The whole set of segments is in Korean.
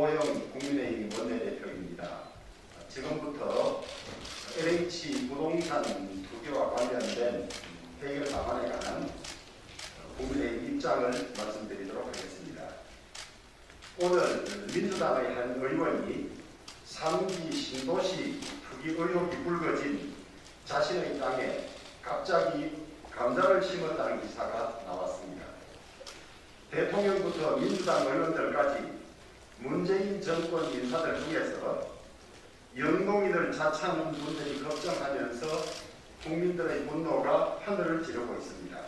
노호영 국민의힘 원내대표입니다. 지금부터 LH 부동산 투기와 관련된 해결 방안에 관한 국민의힘 입장을 말씀드리도록 하겠습니다. 오늘 민주당의 한 의원이 3기 신도시 투기 의혹이 불거진 자신의 땅에 갑자기 감자를 심었다는 기사가 나왔습니다. 대통령부터 민주당 의원들까지 문재인 정권 인사들 중에서 영동이들 자창 분들이 걱정하면서 국민들의 분노가 하늘을 찌르고 있습니다.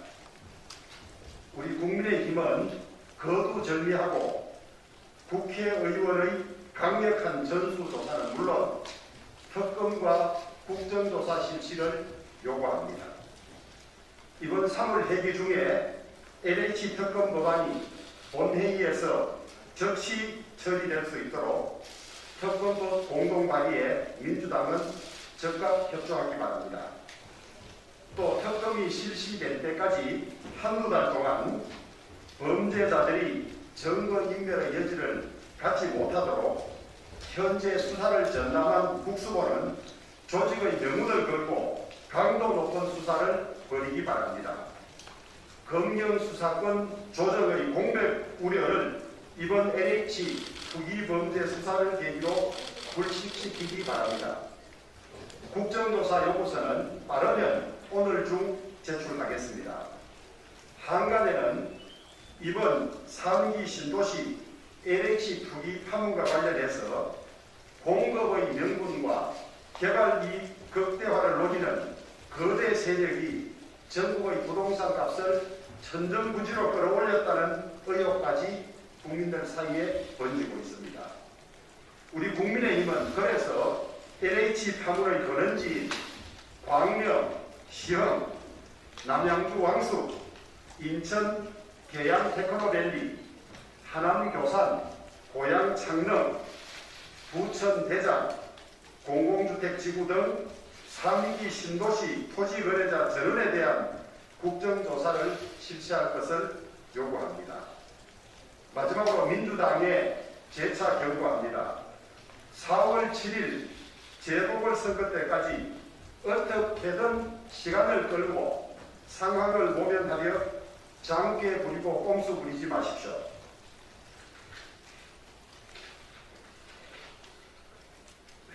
우리 국민의힘은 거두절미하고 국회의원의 강력한 전수조사는 물론 특검과 국정조사 실시를 요구합니다. 이번 3월 회기 중에 LH 특검 법안이 본회의에서 즉시 처리될 수 있도록 특검법 공동 발의에 민주당은 적극 협조하기 바랍니다. 또 특검이 실시될 때까지 한두 달 동안 범죄자들이 증거 인멸의 여지를 갖지 못하도록 현재 수사를 전담한 국수본은 조직의 명운을 걸고 강도 높은 수사를 벌이기 바랍니다. 검경 수사권 조정의 공백 우려를 이번 LH 투기 범죄 수사를 계기로 불식시키기 바랍니다. 국정조사 요구서는 빠르면 오늘 중 제출하겠습니다. 한간에는 이번 3기 신도시 LH 투기 파문과 관련해서 공급의 명분과 개발 이익 극대화를 노리는 거대 세력이 전국의 부동산 값을 천정부지로 끌어올렸다는 의혹까지 국민들 사이에 번지고 있습니다. 우리 국민의힘은 그래서 LH 파문의 근원지인 광명, 시흥, 남양주 왕숙, 인천 계양 테크노밸리, 하남 교산, 고양 창릉, 부천 대장, 공공주택 지구 등 3기 신도시 토지 거래자 전원에 대한 국정조사를 실시할 것을 요구합니다. 마지막으로 민주당에 재차 경고합니다. 4월 7일 재보궐선거 때까지 어떻게든 시간을 끌고 상황을 모면하려 장께 부리고 꼼수 부리지 마십시오.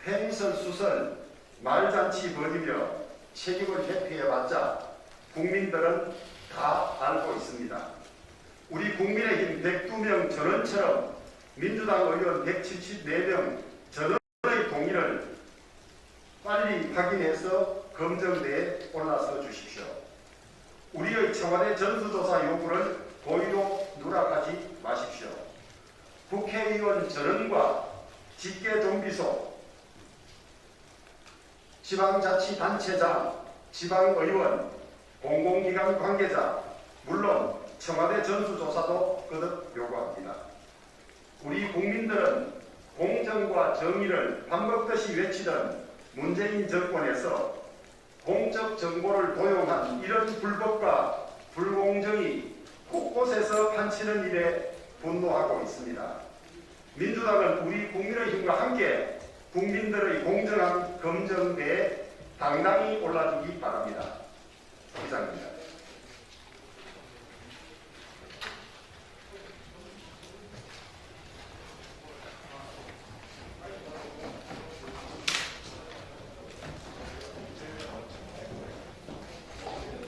횡설수설 말잔치 벌이며 책임을 회피해봤자 국민들은 다 알고 있습니다. 우리 국민의힘 102명 전원처럼 민주당 의원 174명 전원의 동의를 빨리 확인해서 검증대에 올라서 주십시오. 우리의 청와대 전수조사 요구를 고의로 누락하지 마십시오. 국회의원 전원과 직계존비소, 지방자치단체장, 지방의원, 공공기관 관계자, 물론 청와대 전수조사도 거듭 요구합니다. 우리 국민들은 공정과 정의를 밥 먹듯이 외치던 문재인 정권에서 공적 정보를 도용한 이런 불법과 불공정이 곳곳에서 판치는 일에 분노하고 있습니다. 민주당은 우리 국민의힘과 함께 국민들의 공정한 검증대에 당당히 올라주기 바랍니다.